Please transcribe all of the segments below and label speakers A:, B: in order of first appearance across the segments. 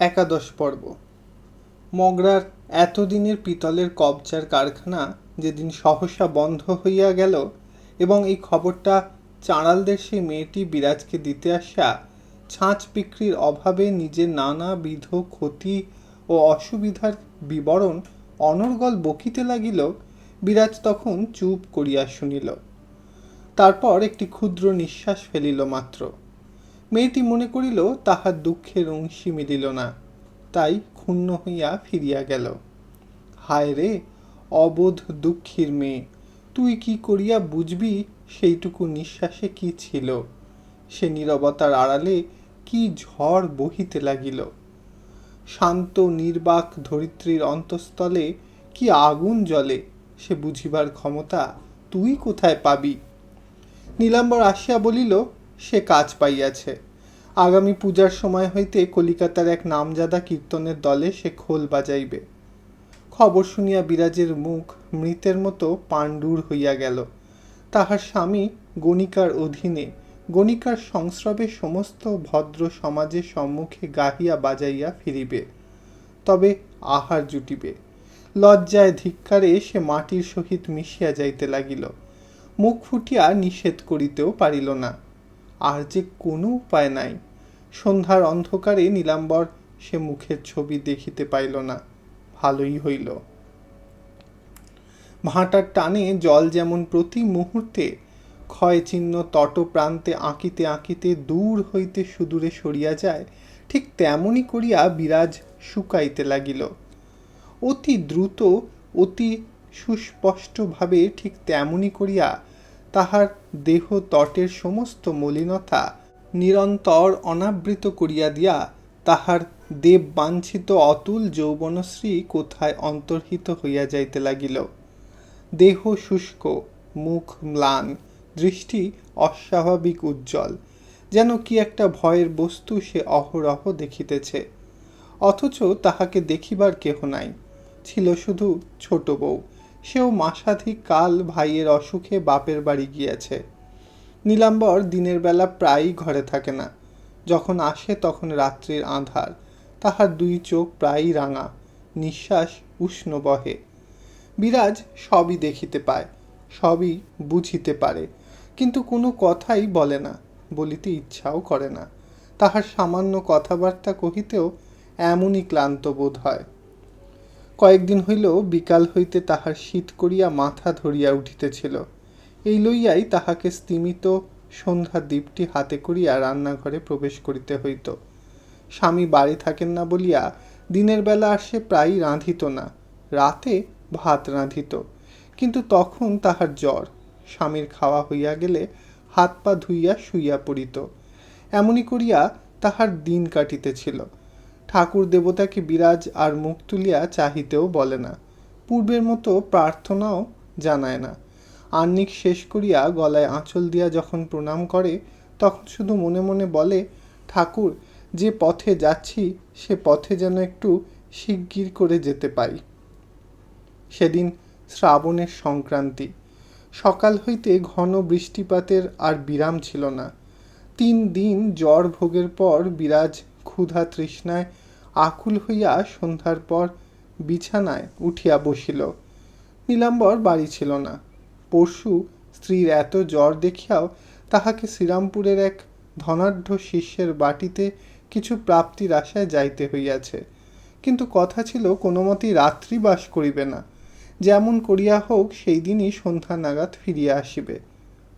A: একাদশ পর্ব। মগরার এতদিনের পিতলের কবচার কারখানা যেদিন সহসা বন্ধ হইয়া গেল এবং এই খবরটা চাঁড়ালদের সেই মেয়েটি বিরাজকে দিতে আসা ছাঁচ বিক্রির অভাবে নিজের নানাবিধ ক্ষতি ও অসুবিধার বিবরণ অনর্গল বকিতে লাগিল, বিরাজ তখন চুপ করিয়া শুনিল। তারপর একটি ক্ষুদ্র নিঃশ্বাস ফেলিল মাত্র। মেয়েটি মনে করিল, তাহার দুঃখের অংশী মিলিল না। তাই ক্ষুণ্ণ হইয়া ফিরিয়া গেল। হায় রে, অবোধ দুঃখীর মেয়ে, তুই কি করিয়া বুঝবি সেইটুকু নিঃশ্বাসে কি ছিল? সে নীরবতার আড়ালে কি ঝড় বহিতে লাগিল? শান্ত, নির্বাক ধরিত্রীর অন্তঃস্থলে কি আগুন জ্বলে? সে বুঝিবার ক্ষমতা তুই কোথায় পাবি? নীলাম্বর আসিয়া বলিল, সে কাজ পাইয়াছে। আগামী পূজার সময় হইতে কলিকাতার এক নামজাদা কীর্তনের দলে সে খোল বাজাইবে। খবর শুনিয়া বিরাজের মুখ মৃতের মতো পাণ্ডুর হইয়া গেল। তাহার স্বামী গণিকার অধীনে, গণিকার সংস্রবে সমস্ত ভদ্র সমাজের সম্মুখে গাহিয়া বাজাইয়া ফিরিবে, তবে আহার জুটিবে। লজ্জায় ধিক্কারে সে মাটির সহিত মিশিয়া যাইতে লাগিল। মুখ ফুটিয়া নিষেধ করিতেও পারিল না। আর যে কোনো উপায় নাই। সন্ধ্যার অন্ধকারে নীলাম্বর সে মুখের ছবি দেখিতে পাইল না। ভালোই হইল। ভাঁটার টানে জল যেমন প্রতি মুহূর্তে, ক্ষয়চিহ্ন তটপ্রান্তে আঁকিতে আঁকিতে দূর হইতে সুদূরে সরিয়া যায়, ঠিক তেমনি করিয়া বিরাজ শুকাইতে লাগিল। অতি দ্রুত, অতি সুস্পষ্টভাবে ঠিক তেমনি করিয়া তাহার দেহ তটের সমস্ত মলিনতা নিরন্তর অনাবৃত করিয়া দিয়া তাহার দেব বাঞ্ছিত অতুল যৌবনশ্রী কোথায় অন্তর্হিত হইয়া যাইতে লাগিল? দেহ শুষ্ক, মুখ ম্লান, দৃষ্টি অস্বাভাবিক উজ্জ্বল, যেন কি একটা ভয়ের বস্তু সে অহরহ দেখিতেছে। অথচ তাহাকে দেখিবার কেহ নাই, ছিল শুধু ছোট বউ, সেও মাসাধিক কাল ভাইয়ের অসুখে বাপের বাড়ি গিয়াছে। নীলাম্বর দিনের বেলা প্রায়ই ঘরে থাকে না। যখন আসে তখন রাত্রির আঁধার। তাহার দুই চোখ প্রায়ই রাঙা, নিঃশ্বাস উষ্ণ বহে। বিরাজ সবই দেখিতে পায়, সবই বুঝিতে পারে, কিন্তু কোনো কথাই বলে না, বলিতে ইচ্ছাও করে না। তাহার সামান্য কথাবার্তা কহিতেও এমনই ক্লান্ত বোধ হয়। কয়েকদিন হইল, বিকাল হইতে তাহার শীত করিয়া মাথা ধরিয়া উঠিতেছিল। এই লইয়াই তাহাকে স্তিমিত সন্ধ্যা দ্বীপটি হাতে করিয়া রান্নাঘরে প্রবেশ করিতে হইত। স্বামী বাড়ি থাকেন না বলিয়া দিনের বেলা আর সে প্রায়ই রাঁধিত না, রাতে ভাত রাঁধিত। কিন্তু তখন তাহার জ্বর, স্বামীর খাওয়া হইয়া গেলে হাত পা ধুইয়া শুইয়া পড়িত। এমনি করিয়া তাহার দিন কাটিতেছিল। ঠাকুর দেবতাকে বিরাজ আর মুখ তুলিয়া চাহিতেও বলে না, পূর্বের মতো প্রার্থনাও জানায় না। আহ্নিক শেষ করিয়া গলায় আঁচল দিয়া যখন প্রণাম করে, তখন শুধু মনে মনে বলে, ঠাকুর, যে পথে যাচ্ছি, সে পথে যেন একটু শিগগির করে যেতে পাই সেদিন শ্রাবণের সংক্রান্তি। সকাল হইতে ঘন বৃষ্টিপাতের আর বিরাম ছিল না। তিন দিন জ্বর ভোগের পর বিরাজ ক্ষুধা তৃষ্ণায় আকুল হইয়া সন্ধ্যার পর বিছানায় উঠিয়া বসিল। নীলাম্বর বাড়ি ছিল না। পরশু স্ত্রীর এত জ্বর দেখিয়াও তাহাকে শ্রীরামপুরের এক ধনাঢ্য শিষ্যের বাটিতে কিছু প্রাপ্তির আশায় যাইতে হইয়াছে। কিন্তু কথা ছিল কোনো মতেই রাত্রি বাস করিবে না। যেমন করিয়া হোক সেই দিনই সন্ধ্যা নাগাদ ফিরিয়া আসিবে।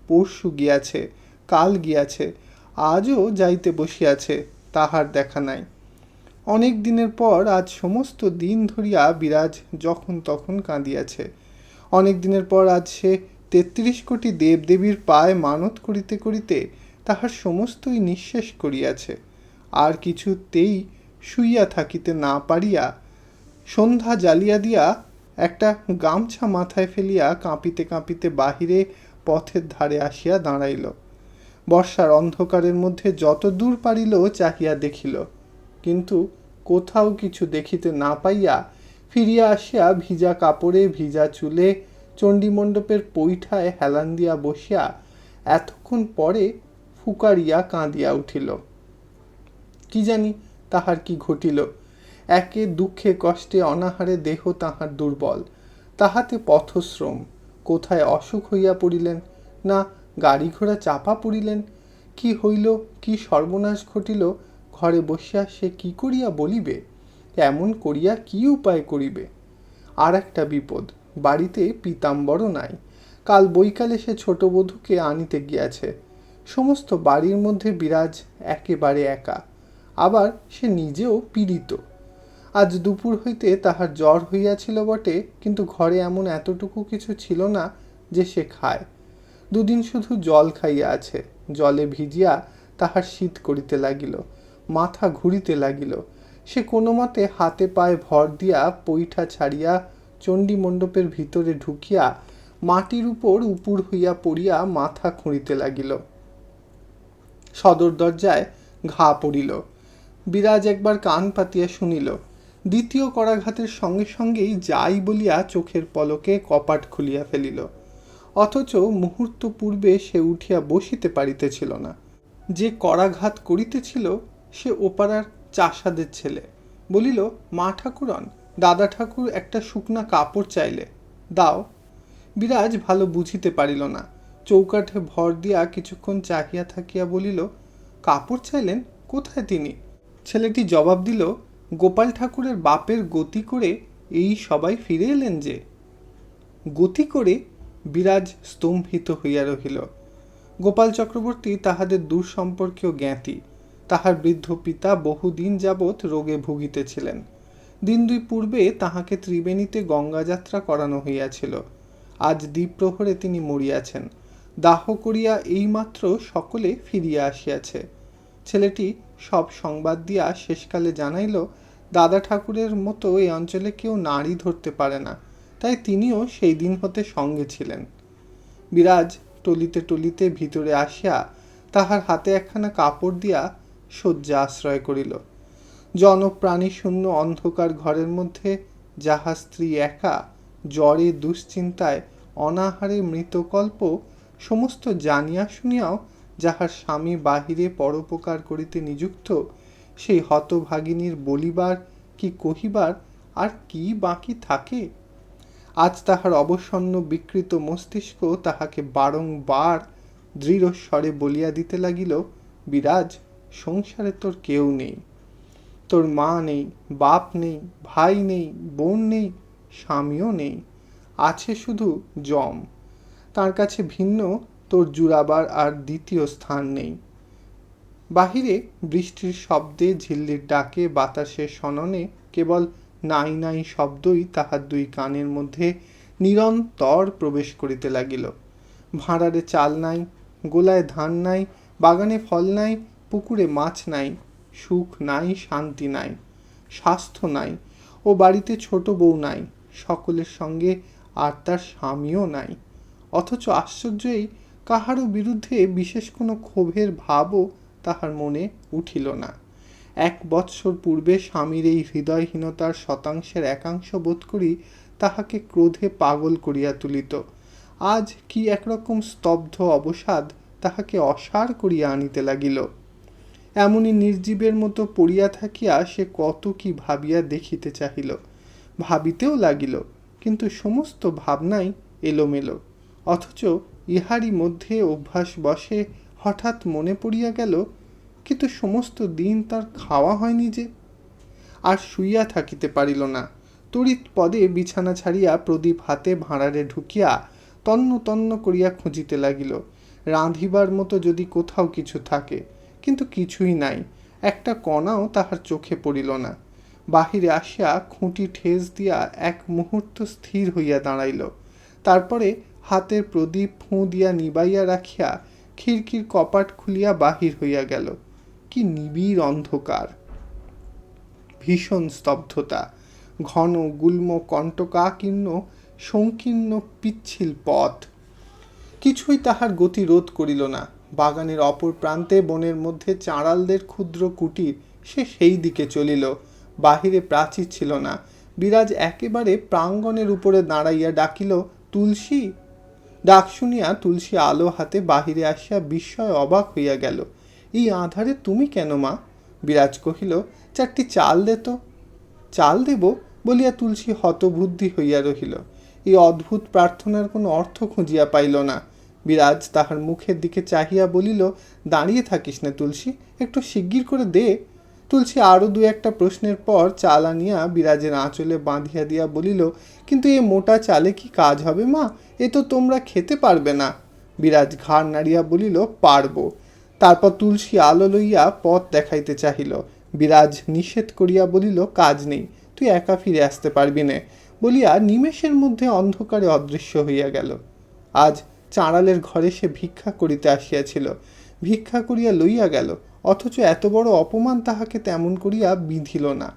A: পরশু গিয়াছে, কাল গিয়াছে, আজও যাইতে বসিয়াছে, তাহার দেখা নাই। অনেক দিনের পর আজ সমস্ত দিন ধরিয়া বিরাজ যখন তখন কাঁদিয়াছে। অনেক দিনের পর আজ সে তেত্রিশ কোটি দেবদেবীর পায়ে মানত করিতে করিতে তাহার সমস্তই নিঃশেষ করিয়াছে। আর কিছুতেই শুইয়া থাকিতে না পারিয়া সন্ধ্যা জ্বালিয়া দিয়া একটা গামছা মাথায় ফেলিয়া কাঁপিতে কাঁপিতে বাহিরে পথের ধারে আসিয়া দাঁড়াইল। বর্ষার অন্ধকারের মধ্যে যত দূর পারিল চাহিয়া দেখিল। কিন্তু কোথাও কিছু দেখিতে না পাইয়া ফিরিয়া আসিয়া ভিজা কাপড়ে, ভিজা চুলে চণ্ডীমণ্ডপের পৈঠায় হেলান দিয়া বসিয়া এতক্ষণ পরে ফুকারিয়া কাঁদিয়া উঠিল। কি জানি তাহার কি ঘটিল। একে দুঃখে কষ্টে অনাহারে দেহ তাহার দুর্বল। তাহাতে পথশ্রম। কোথায় অসুখ হইয়া পড়িলেন? না গাড়ি ঘোড়া চাপা পড়িলেন? কি হইল? কি সর্বনাশ ঘটিল? ঘরে বসিয়া সে কি করিয়া বলিবে? এমন করিয়া কি উপায় করিবে? আর একটা বিপদ। বাড়িতে পীতাম্বরও নাই। কাল বৈকালে সে ছোট বধূকে আনিতে গিয়াছে। সমস্ত বাড়ির মধ্যে বিরাজ একেবারে একা। আবার সে নিজেও পীড়িত। আজ দুপুর হইতে তাহার জ্বর হইয়াছিল বটে, কিন্তু ঘরে এমন এতটুকু কিছু ছিল না যে সে খায়। দুদিন শুধু জল খাইয়া আছে। জলে ভিজিয়া তাহার শীত করিতে লাগিল, মাথা ঘুরিতে লাগিল। সে কোনো মতে হাতে পায়ে ভর দিয়া পৈঠা ছাড়িয়া চণ্ডী মণ্ডপের ভিতরে ঢুকিয়া মাটির উপর উপুর হইয়া পড়িয়া মাথা খুঁড়িতে লাগিল। সদর দরজায় ঘা পড়িল। বিরাজ একবার কান পাতিয়া শুনিল, দ্বিতীয় করাঘাতের সঙ্গে সঙ্গেই যাই বলিয়া চোখের পলকে কপাট খুলিয়া ফেলিল, অথচ মুহূর্ত পূর্বে সে উঠিয়া বসিতে পারিতেছিল না। যে করাঘাত করিতেছিল, সে ওপাড়ার চাষাদের ছেলে, বলিল, মা ঠাকুরন দাদা ঠাকুর একটা শুকনা কাপড় চাইলে। দাও। বিরাজ ভালো বুঝিতে পারিল না। চৌকাঠে ভর দিয়া কিছুক্ষণ চাহিয়া থাকিয়া বলিল, কাপড় চাইলেন? কোথায় তিনি? ছেলেটি জবাব দিল, গোপাল ঠাকুরের বাপের গতি করে এই সবাই ফিরে এলেন যে। গতি করে? বিরাজ স্তম্ভিত হইয়া রহিল। গোপাল চক্রবর্তী তাহাদের দূর সম্পর্কীয় জ্ঞাতি। তাহার বৃদ্ধ পিতা বহুদিন যাবৎ রোগে ভুগিতেছিলেন। দিন দুই পূর্বে তাহাকে ত্রিবেণীতে গঙ্গাযাত্রা করানো হইয়াছিল। আজ দ্বীপ্রহরে তিনি মরিয়াছেন। দাহ করিয়া এইমাত্র সকলে ফিরিয়া আসিয়াছে। ছেলেটি সব সংবাদ দিয়া শেষকালে জানাইল, দাদা ঠাকুরের মতো এই অঞ্চলে কেউ নাড়ি ধরতে পারে না, তাই তিনিও সেই দিন হতে সঙ্গে ছিলেন বিরাজ টলিতে টলিতে ভিতরে আসিয়া তাহার হাতে একখানা কাপড় দিয়া শয্যা আশ্রয় করিল। জনপ্রাণী শূন্য অন্ধকার ঘরের মধ্যে যাহা স্ত্রী একা, জ্বরে দুশ্চিন্তায়, অনাহারে মৃতকল্প সমস্ত জানিয়া শুনিয়াও যাহার স্বামী বাহিরে পরোপকার করিতে নিযুক্ত, সেই হতভাগিনীর বলিবার কি কহিবার আর কি বাকি থাকে? আজ তাহার অবসন্ন বিকৃত মস্তিষ্ক তাহাকে বারংবার দৃঢ় স্বরে বলিয়া দিতে লাগিল, বিরাজ, সংসারে তোর কেউ নেই। তোর মা নেই, বাপ নেই, ভাই নেই, বোন নেই, স্বামীও নেই, আছে শুধু জম। তার কাছে ভিন্ন, তোর জুড়াবার আর দ্বিতীয় স্থান নেই। বাহিরে বৃষ্টির শব্দে ঝিল্লির ডাকে বাতাসের সননে কেবল নাই নাই শব্দই তাহার দুই কানের মধ্যে নিরন্তর প্রবেশ করিতে লাগিল। ভাঁড়ারে চাল নাই, গোলায় ধান নাই, বাগানে ফল নাই, পুকুরে মাছ নাই সুখ নাই, শান্তি নাই, স্বাস্থ্য নাই ও বাড়িতে ছোট বউ নাই, সকলের সঙ্গে আর তার স্বামীও নাই। অথচ আশ্চর্যই কাহারও বিরুদ্ধে বিশেষ কোনো ক্ষোভের ভাবও তাহার মনে উঠিল না। এক বৎসর পূর্বে স্বামীর এই হৃদয়হীনতার শতাংশের একাংশ বোধ করি তাহাকে ক্রোধে পাগল করিয়া তুলিত। আজ কি একরকম স্তব্ধ অবসাদ তাহাকে অসার করিয়া আনিতে লাগিল। এমনই নির্জীবের মতো পড়িয়া থাকিয়া সে কত কি ভাবিয়া দেখিতে চাহিল। ভাবিতেও লাগিল, কিন্তু সমস্ত ভাবনাই এলোমেলো। অথচ ইহারই মধ্যে অভ্যাস বসে, হঠাৎ মনে পড়িয়া গেল, কিন্তু সমস্ত দিন তার খাওয়া হয়নি যে। আর শুইয়া থাকিতে পারিল না। তড়িৎ পদে বিছানা ছাড়িয়া প্রদীপ হাতে ভাঁড়ারে ঢুকিয়া তন্ন তন্ন করিয়া খুঁজিতে লাগিল। রাঁধিবার মতো যদি কোথাও কিছু থাকে কিন্তু কিছুই নাই। একটা কণাও তাহার চোখে পড়িল না। বাহিরে আসিয়া খুঁটি ঠেস দিয়া এক মুহূর্ত স্থির হইয়া দাঁড়াইল। তারপরে হাতের প্রদীপ ফুঁ দিয়া নিবাইয়া রাখিয়া খিড়কির কপাট খুলিয়া বাহির হইয়া গেল। কি নিবিড় অন্ধকার! ভীষণ স্তব্ধতা। ঘন, গুল্ম, কণ্টকাকীর্ণ, সংকীর্ণ, পিচ্ছিল পথ। কিছুই তাহার গতি রোধ করিল না। বাগানের অপর প্রান্তে বনের মধ্যে চাঁড়ালদের ক্ষুদ্র কুটির, সে সেই দিকে চলিল। বাহিরে প্রাচীর ছিল না। বিরাজ একেবারে প্রাঙ্গণের উপরে দাঁড়াইয়া ডাকিল, তুলসী! ডাক শুনিয়া তুলসী আলো হাতে বাহিরে আসিয়া বিস্ময় অবাক হইয়া গেল। এই আধারে তুমি কেন মা? বিরাজ কহিল, চারটি চাল দে তো। চাল দেব? বলিয়া তুলসী হতবুদ্ধি হইয়া রহিল। এই অদ্ভুত প্রার্থনার কোনো অর্থ খুঁজিয়া পাইল না। বিরাজ তাহার মুখের দিকে চাহিয়া বলিল, দাঁড়িয়ে থাকিস না তুলসী, একটু শিগগির করে দে। তুলসী আরও দু একটা প্রশ্নের পর চাল আনিয়া বিরাজের আঁচলে বাঁধিয়া দিয়া বলিল, কিন্তু এ মোটা চালে কি কাজ হবে মা? এ তো তোমরা খেতে পারবে না। বিরাজ ঘাড় নাড়িয়া বলিল, পারব। তারপর তুলসী আলো লইয়া পথ দেখাইতে চাহিল। বিরাজ নিষেধ করিয়া বলিল, কাজ নেই, তুই একা ফিরে আসতে পারবি নে। বলিয়া নিমেষের মধ্যে অন্ধকারে অদৃশ্য হইয়া গেল। আজ চাঁড়ালের ঘরে সে ভিক্ষা করিতে আসিয়াছিল। ভিক্ষা করিয়া লইয়া গেল, অথচ এত বড় অপমান তাহাকে তেমন করিয়া বিধিল না।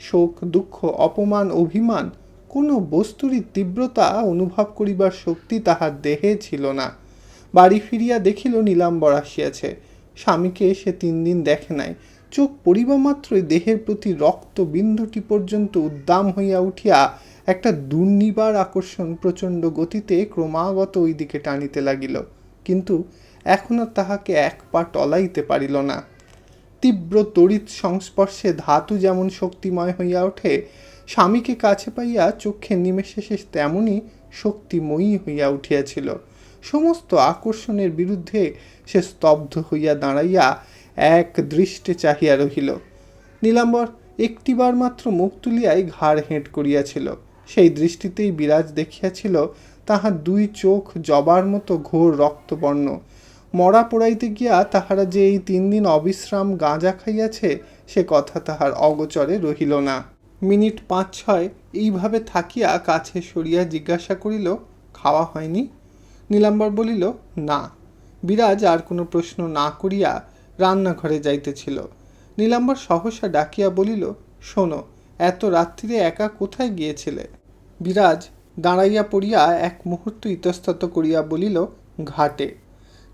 A: শোক, দুঃখ, অপমান, অভিমান, কোনো বস্তুরই তীব্রতা অনুভব করিবার শক্তি তাহার দেহে ছিল না। বাড়ি ফিরিয়া দেখিল নীলাম্বর আসিয়াছে। স্বামীকে সে তিন দিন দেখে নাই। চোখ পড়িবা মাত্রই দেহের প্রতি রক্ত বিন্দুটি পর্যন্ত উদ্দাম হইয়া উঠিয়া একটা দুর্নিবার আকর্ষণ প্রচণ্ড গতিতে ক্রমাগত ওই দিকে টানিতে লাগিল, কিন্তু এখন আর তাহাকে এক পা টলাইতে পারিল না। তীব্র তড়িৎ সংস্পর্শে ধাতু যেমন শক্তিময় হইয়া ওঠে, স্বামীকে কাছে পাইয়া চক্ষে নিমেষে সে তেমনই শক্তিময়ী হইয়া উঠিয়াছিল। সমস্ত আকর্ষণের বিরুদ্ধে সে স্তব্ধ হইয়া দাঁড়াইয়া এক দৃষ্টে চাহিয়া রহিল। নীলাম্বর একটিবার মাত্র মুখ তুলিয়াই ঘাড় হেঁট করিয়াছিল। সেই দৃষ্টিতেই বিরাজ দেখিয়াছিল তাহার দুই চোখ জবার মতো ঘোর রক্তবর্ণ। মরা পোড়াইতে গিয়া তাহারা যে এই তিন দিন অবিশ্রাম গাঁজা খাইয়াছে, সে কথা তাহার অগোচরে রহিল না। মিনিট পাঁচ ছয় এইভাবে থাকিয়া কাছে সরিয়া জিজ্ঞাসা করিল, খাওয়া হয়নি? নীলাম্বর বলিল, না। বিরাজ আর কোনো প্রশ্ন না করিয়া রান্নাঘরে যাইতেছিল। নীলাম্বর সহসা ডাকিয়া বলিল, শোনো, এত রাত্রিরে একা কোথায় গিয়েছিলে? বিরাজ দাঁড়াইয়া পড়িয়া এক মুহূর্ত ইতস্তত করিয়া বলিল, ঘাটে।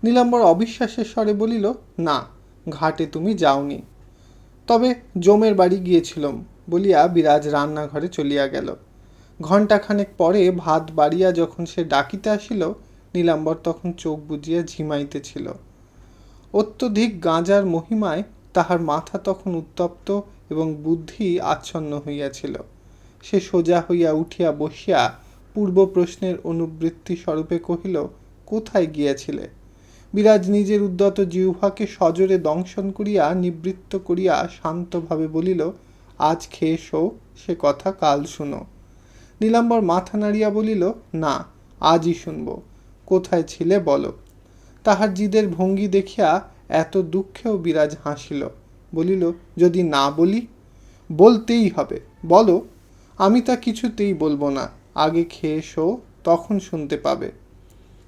A: নীলাম্বর অবিশ্বাসের স্বরে বলিল, না, ঘাটে তুমি যাওনি। তবে জমের বাড়ি গিয়েছিলাম, বলিয়া বিরাজ রান্নাঘরে চলিয়া গেল। ঘণ্টাখানেক পরে ভাত বাড়িয়া যখন সে ডাকিতে আসিল, নীলাম্বর তখন চোখ বুজিয়া ঝিমাইতেছিল। অত্যধিক গাঁজার মহিমায় তাহার মাথা তখন উত্তপ্ত এবং বুদ্ধি আচ্ছন্ন হইয়াছিল। সে সোজা হইয়া উঠিয়া বসিয়া পূর্ব প্রশ্নের অনুবৃত্তি স্বরূপে কহিল, কোথায় গিয়াছিলে? বিরাজ নিজের উদ্যত জিহ্বাকে সজোরে দংশন করিয়া নিবৃত্ত করিয়া শান্তভাবে বলিল, আজ খেয়ে শো, সে কথা কাল শুনো। নীলাম্বর মাথা নাড়িয়া বলিল, না, আজই শুনব। কোথায় ছিলে বলো? তাহার জিদের ভঙ্গি দেখিয়া এত দুঃখেও বিরাজ হাসিল, বলিল, যদি না বলি, বলতেই হবে। বলো আমি তা কিছুতেই বলব না। আগে খেয়ে শো, তখন শুনতে পাবে।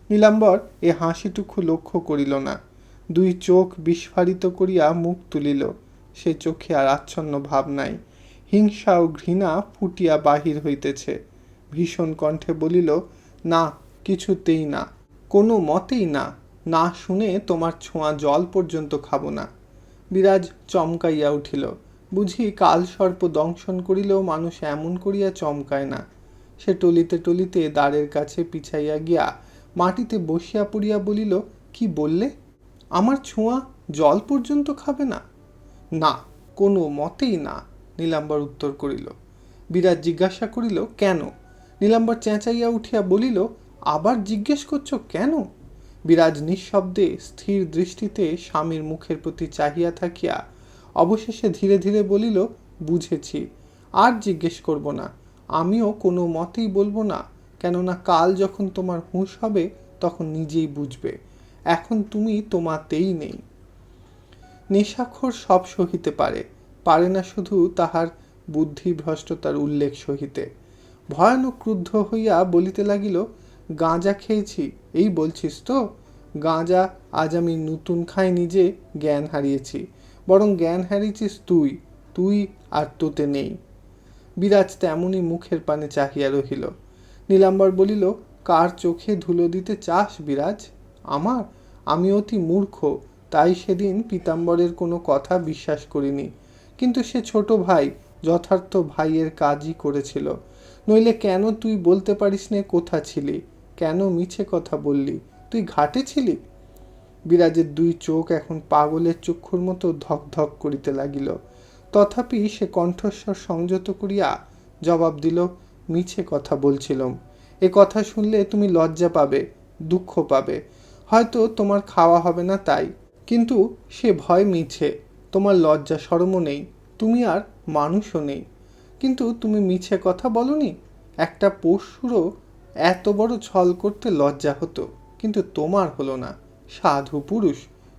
A: নীলাম্বর এ হাসিটুকু লক্ষ্য করিল না। দুই চোখ বিস্ফারিত করিয়া মুখ তুলিল। সে চোখে আর আচ্ছন্ন ভাব নাই। হিংসা ও ঘৃণা ফুটিয়া বাহির হইতেছে। ভীষণ কণ্ঠে বলিল, না, কিছুতেই না। কোনো মতেই না। না শুনে তোমার ছোঁয়া জল পর্যন্ত খাব না। বিরাজ চমকাইয়া উঠিল। বুঝি কাল সর্প দংশন করিলেও মানুষ এমন করিয়া চমকায় না। সে টলিতে টলিতে দ্বারের কাছে পিছাইয়া গিয়া মাটিতে বসিয়া পড়িয়া বলিল, কি বললে? আমার ছোঁয়া জল পর্যন্ত খাবে না? না, কোনো মতেই না, নীলাম্বর উত্তর করিল। বিরাট জিজ্ঞাসা করিল, কেন? নীলাম্বর চেঁচাইয়া উঠিয়া বলিল, আবার জিজ্ঞেস করছ কেন? বিরাজ নিঃশব্দে স্থির দৃষ্টিতে স্বামীর মুখের প্রতি চাহিয়া থাকিয়া অবশেষে ধীরে ধীরে বলিল, বুঝেছি। আর জিজ্ঞেস করব না। আমিও কোনো মতেই বলব না। কেননা কাল যখন তোমার হুঁশ হবে, তখন নিজেই বুঝবে। এখন তুমি তোমাতেই নেই। নেশাখোর সব সহিতে পারে। পারে না শুধু তাহার বুদ্ধিভ্রষ্টতার উল্লেখ সহিতে। ভয়ানক ক্রুদ্ধ হইয়া বলিতে লাগিল, গাঁজা খেয়েছি, এই বলছিস তো? গাঁজা আজ আমি নতুন খাই নিজে জ্ঞান হারিয়েছি। বরং জ্ঞান হারিয়েছিস তুই তুই আর তোতে নেই। বিরাজ তেমনই মুখের পানে চাহিয়া রহিল। নীলাম্বর বলিল, কার চোখে ধুলো দিতে চাস বিরাজ? আমার? আমি অতি মূর্খ, তাই সেদিন পীতাম্বরের কোনো কথা বিশ্বাস করিনি। কিন্তু সে ছোট ভাই যথার্থ ভাইয়ের কাজই করেছিল। নইলে কেন তুই বলতে পারিস নে কোথা ছিলি? কেন মিছে কথা বললি? তুই ঘাটে ছিলি? বিরাজের দুই চোখ এখন পাগলের চক্ষুর মতো ধক ধক করিতে লাগিল। তথাপি সে কণ্ঠস্বর সংযত করিয়া জবাব দিল, মিছে কথা বলছিলাম। এ কথা শুনলে তুমি লজ্জা পাবে, দুঃখ পাবে। হয়তো তোমার খাওয়া হবে না তাই। কিন্তু সে ভয় মিছে, তোমার লজ্জা সরমও নেই, তুমি আর মানুষও নেই। কিন্তু তুমি মিছে কথা বলনি? একটা পশুরও এত বড় ছল করতে লজ্জা হতো, কিন্তু তোমার হলো না। সাধু পুরুষ।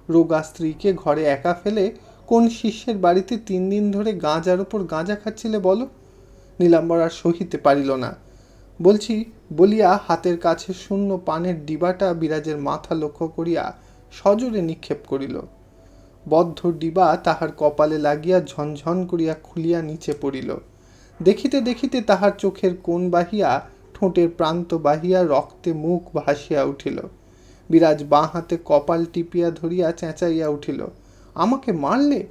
A: রোগা স্ত্রীকে ঘরে একা ফেলে কোন শিষ্যের বাড়িতে তিন দিন ধরে গাঁজার ওপর গাঁজা খাচ্ছিলে বলো? নীলাম্বর আর সহিতে পারিল না। বলছি, বলিয়া হাতের কাছে শূন্য পানের ডিবাটা বিরাজের মাথা লক্ষ্য করিয়া সজোরে নিক্ষেপ করিল। বদ্ধ ডিবা তাহার কপালে লাগিয়া ঝনঝন করিয়া খুলিয়া নিচে পড়িল। দেখিতে দেখিতে তাহার চোখের কোণ বাহিয়া ঠোঁটের প্রান্ত বাহিয়া রক্তে মুখ ভাসিয়া উঠিল। বিরাজ বাঁ হাতে কপাল টিপিয়া ধরিয়া চেঁচাইয়া উঠিল। আমাকে মারলে?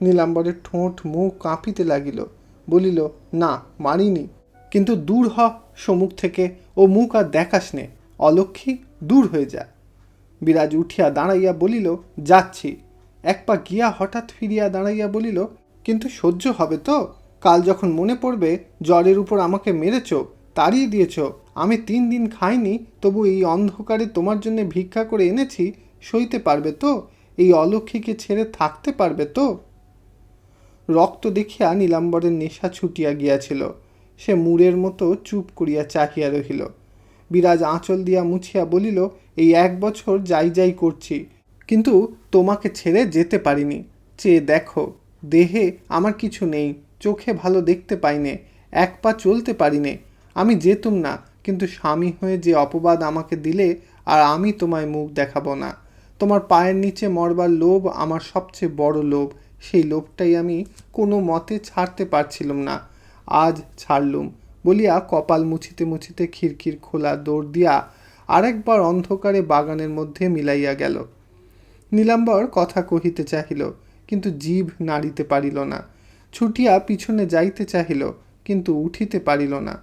A: নীলাম্বরের ঠোঁট মুখ কাঁপিতে লাগিল। বলিল, না, মারিনি। কিন্তু দূর হ, সমুখ থেকে। ও মুখ আর দেখাস নে। অলক্ষী দূর হয়ে যা। বিরাজ উঠিয়া দাঁড়াইয়া বলিল, যাচ্ছি। এক পা গিয়া হঠাৎ ফিরিয়া দাঁড়াইয়া বলিল, কিন্তু সহ্য হবে তো? কাল যখন মনে পড়বে, জ্বরের উপর আমাকে মেরেছ, তাড়িয়ে দিয়েছ। আমি তিন দিন খাইনি, তবু এই অন্ধকারে তোমার জন্য ভিক্ষা করে এনেছি, সইতে পারবে তো? এই অলক্ষীকে ছেড়ে থাকতে পারবে তো? রক্ত দেখিয়া নীলাম্বরের নেশা ছুটিয়া গিয়াছিল। সে মুড়ের মতো চুপ করিয়া চাহিয়া রহিল। বিরাজ আঁচল দিয়া মুছিয়া বলিল, এই এক বছর যাই যাই করছি, কিন্তু তোমাকে ছেড়ে যেতে পারিনি। চেয়ে দেখো, দেহে আমার কিছু নেই, চোখে ভালো দেখতে পাইনে, এক পা চলতে পারিনে। আমি যেতুম না কিন্তু স্বামী হয়ে যে অপবাদ আমাকে দিলে আর আমি তোমায় মুখ দেখাবো না। তোমার পায়ের নিচে মরবার লোভ আমার সবচেয়ে বড় লোভ। সেই লোভটাই আমি কোনো মতে ছাড়তে পারছিলাম না। আজ ছাড়লুম। বলিয়া কপাল মুছিতে মুছিতে খিড়কির খোলা দৌড় দিয়া আরেকবার অন্ধকারে বাগানের মধ্যে মিলাইয়া গেল। নীলাম্বর কথা কহিতে চাহিল, কিন্তু জিভ নাড়িতে পারিল না। ছুটিয়া পিছনে যাইতে চাহিল, কিন্তু উঠিতে পারিল না।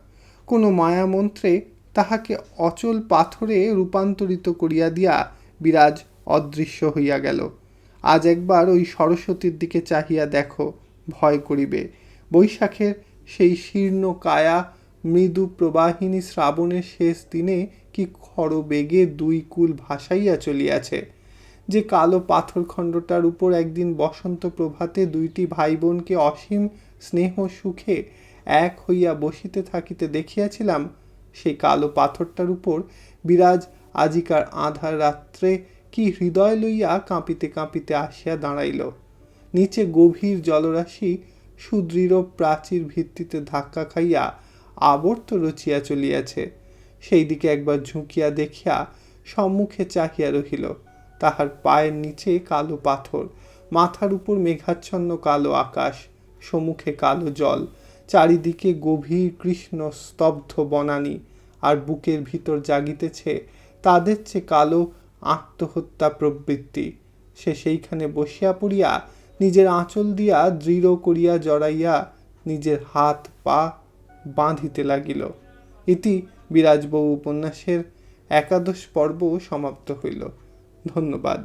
A: কোনো মায়ামন্ত্রে তাহাকে অচল পাথরে রূপান্তরিত করিয়া দিয়া বিরাজ অদৃশ্য হইয়া গেল। আজ একবার ওই সরস্বতীর দিকে চাহিয়া দেখো, ভয় করিবে। বৈশাখের সেই শীর্ণ কায়া, মৃদু প্রবাহিনী শ্রাবণের শেষ দিনে কি খড়বেগে দুই কুল ভাসাইয়া চলিয়াছে। যে কালো পাথরখণ্ডটার উপর একদিন বসন্ত প্রভাতে দুইটি ভাই বোনকে অসীম স্নেহ সুখে এক হইয়া বসিতে থাকিতে দেখিয়াছিলাম, সেই কালো পাথরটার উপর বিরাজ আজিকার আধার রাত্রে কি হৃদয় লইয়া কাঁপিতে কাঁপিতে আসিয়া দাঁড়াইল। নিচে গভীর জলরাশি সুদৃঢ় প্রাচীর ভিত্তিতে ধাক্কা খাইয়া আবর্ত রচিয়া চলিয়াছে। সেই দিকে একবার ঝুঁকিয়া দেখিয়া সম্মুখে চাহিয়া রহিল, তাহার পায়ের নিচে কালো পাথর, মাথার উপর মেঘাচ্ছন্ন কালো আকাশ, সম্মুখে কালো জল চারিদিকে গভীর কৃষ্ণ স্তব্ধ বনানী আর বুকের ভিতর জাগিতেছে তাদের চেয়ে কালো আত্মহত্যা প্রবৃত্তি। সে সেইখানে বসিয়া পড়িয়া নিজের আঁচল দিয়া দৃঢ় করিয়া জড়াইয়া নিজের হাত পা বাঁধিতে লাগিল। ইতি বিরাজবউ উপন্যাসের একাদশ পর্ব সমাপ্ত হইল। ধন্যবাদ।